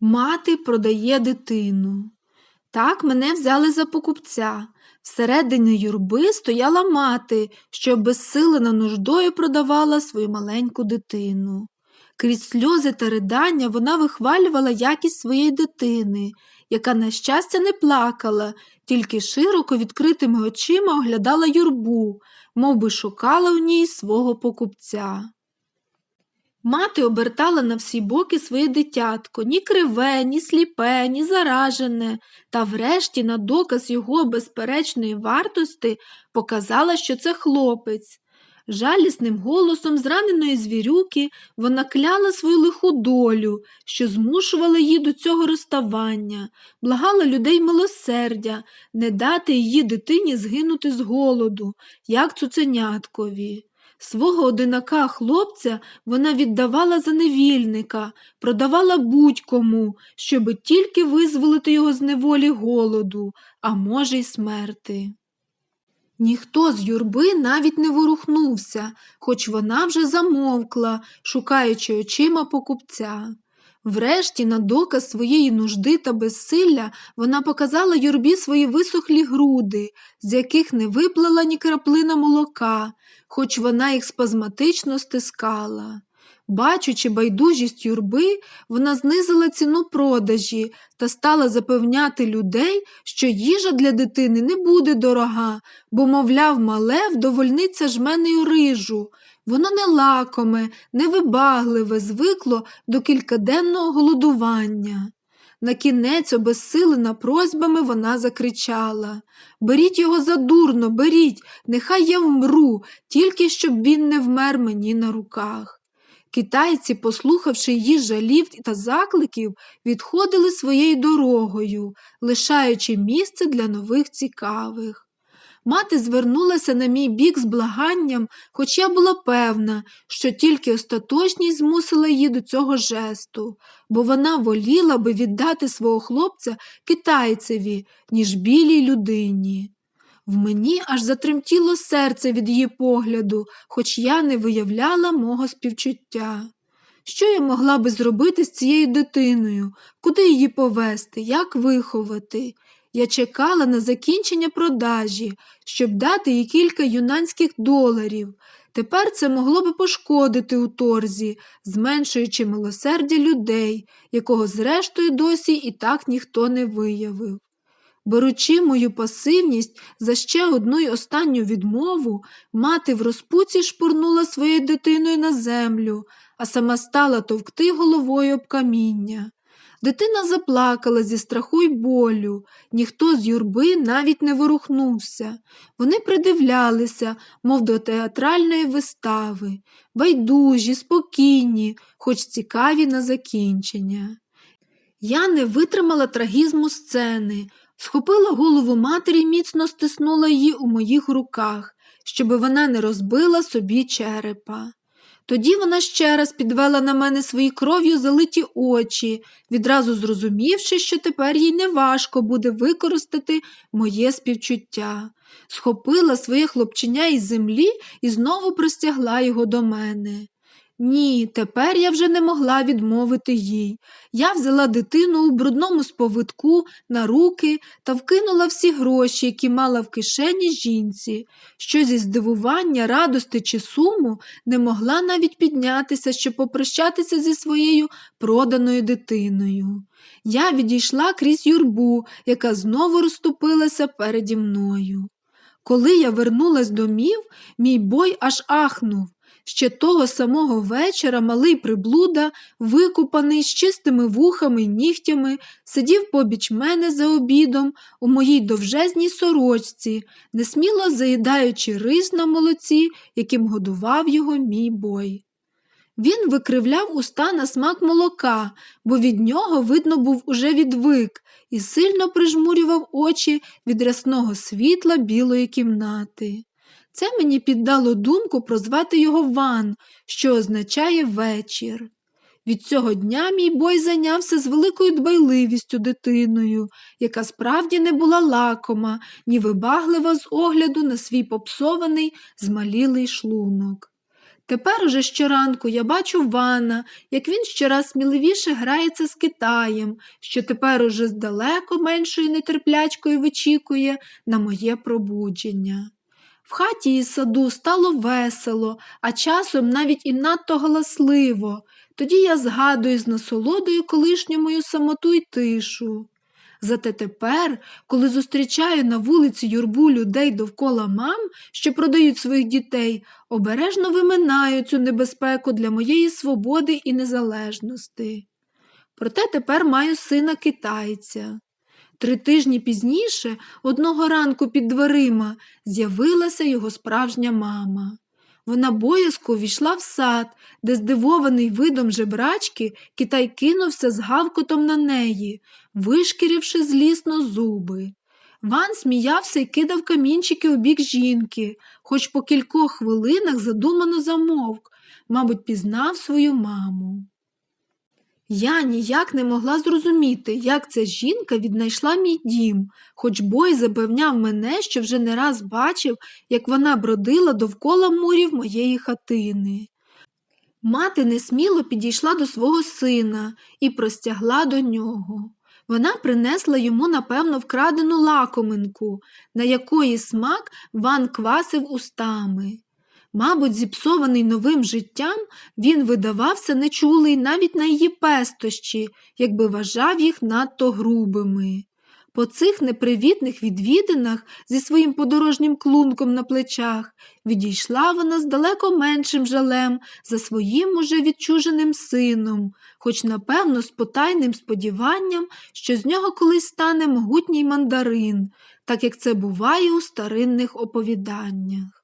Мати продає дитину. Так мене взяли за покупця. Всередині юрби стояла мати, що безсилена нуждою продавала свою маленьку дитину. Крізь сльози та ридання вона вихвалювала якість своєї дитини, яка, на щастя, не плакала, тільки широко відкритими очима оглядала юрбу, мов би шукала в ній свого покупця. Мати обертала на всі боки своє дитятко, ні криве, ні сліпе, ні заражене, та врешті на доказ його безперечної вартості показала, що це хлопець. Жалісним голосом зраненої звірюки вона кляла свою лиху долю, що змушувала її до цього розставання, благала людей милосердя, не дати її дитині згинути з голоду, як цуценяткові. Свого одинака хлопця вона віддавала за невільника, продавала будь-кому, щоби тільки визволити його з неволі голоду, а може, й смерти. Ніхто з юрби навіть не ворухнувся, хоч вона вже замовкла, шукаючи очима покупця. Врешті, на доказ своєї нужди та безсилля, вона показала юрбі свої висохлі груди, з яких не виплила ні краплина молока, хоч вона їх спазматично стискала. Бачучи байдужість юрби, вона знизила ціну продажі та стала запевняти людей, що їжа для дитини не буде дорога, бо, мовляв, мале вдовольниться жменею рижу. Воно не лакоме, невибагливе, звикло до кількаденного голодування. На кінець, обезсилена просьбами, вона закричала Беріть його задурно, беріть, нехай я вмру, тільки щоб він не вмер мені на руках. Китайці, послухавши її жалів та закликів, відходили своєю дорогою, лишаючи місце для нових цікавих. Мати звернулася на мій бік з благанням, хоч я була певна, що тільки остаточність змусила її до цього жесту, бо вона воліла би віддати свого хлопця китайцеві, ніж білій людині. В мені аж затремтіло серце від її погляду, хоч я не виявляла мого співчуття. Що я могла би зробити з цією дитиною, куди її повести, як виховати? Я чекала на закінчення продажі, щоб дати їй кілька юнанських доларів. Тепер це могло би пошкодити у торзі, зменшуючи милосердя людей, якого зрештою досі і так ніхто не виявив. Беручи мою пасивність за ще одну й останню відмову, мати в розпуці шпурнула своєю дитиною на землю, а сама стала товкти головою об каміння. Дитина заплакала зі страху й болю, ніхто з юрби навіть не ворухнувся. Вони придивлялися, мов до театральної вистави, байдужі, спокійні, хоч цікаві на закінчення. Я не витримала трагізму сцени, схопила голову матері міцно стиснула її у моїх руках, щоби вона не розбила собі черепа. Тоді вона ще раз підвела на мене свої кров'ю залиті очі, відразу зрозумівши, що тепер їй неважко буде використати моє співчуття. Схопила своє хлопчиня із землі і знову простягла його до мене. Ні, тепер я вже не могла відмовити їй. Я взяла дитину у брудному сповитку на руки та вкинула всі гроші, які мала в кишені жінці, що зі здивування, радости чи суму не могла навіть піднятися, щоб попрощатися зі своєю проданою дитиною. Я відійшла крізь юрбу, яка знову розступилася переді мною. Коли я вернулась домів, мій бой аж ахнув. Ще того самого вечора малий приблуда, викупаний з чистими вухами й нігтями, сидів побіч мене за обідом у моїй довжезній сорочці, несміло заїдаючи рис на молоці, яким годував його мій бой. Він викривляв уста на смак молока, бо від нього, видно, був уже відвик, і сильно прижмурював очі від рясного світла білої кімнати. Це мені піддало думку прозвати його Ван, що означає вечір. Від цього дня мій бой зайнявся з великою дбайливістю дитиною, яка справді не була лакома, ні вибаглива з огляду на свій попсований, змалілий шлунок. Тепер уже щоранку я бачу Вана, як він щораз сміливіше грається з Китаєм, що тепер уже з далеко меншою нетерплячкою вичікує на моє пробудження. В хаті і саду стало весело, а часом навіть і надто галасливо. Тоді я згадую з насолодою колишню мою самоту й тишу. Зате тепер, коли зустрічаю на вулиці юрбу людей довкола мам, що продають своїх дітей, обережно виминаю цю небезпеку для моєї свободи і незалежності. Проте тепер маю сина китайця. Три тижні пізніше, одного ранку під дверима, з'явилася його справжня мама. Вона боязко війшла в сад, де, здивований видом жебрачки, китай кинувся з гавкотом на неї, вишкіривши злісно зуби. Ван сміявся і кидав камінчики у бік жінки, хоч по кількох хвилинах задумано замовк, мабуть, пізнав свою маму. Я ніяк не могла зрозуміти, як ця жінка віднайшла мій дім, хоч бой запевняв мене, що вже не раз бачив, як вона бродила довкола мурів моєї хатини. Мати несміло підійшла до свого сина і простягла до нього. Вона принесла йому, напевно, вкрадену лакоминку, на якої смак Ван квасив устами. Мабуть, зіпсований новим життям, він видавався нечулий навіть на її пестощі, якби вважав їх надто грубими. По цих непривітних відвідинах зі своїм подорожнім клунком на плечах відійшла вона з далеко меншим жалем за своїм уже відчуженим сином, хоч, напевно, з потайним сподіванням, що з нього колись стане могутній мандарин, так як це буває у старинних оповіданнях.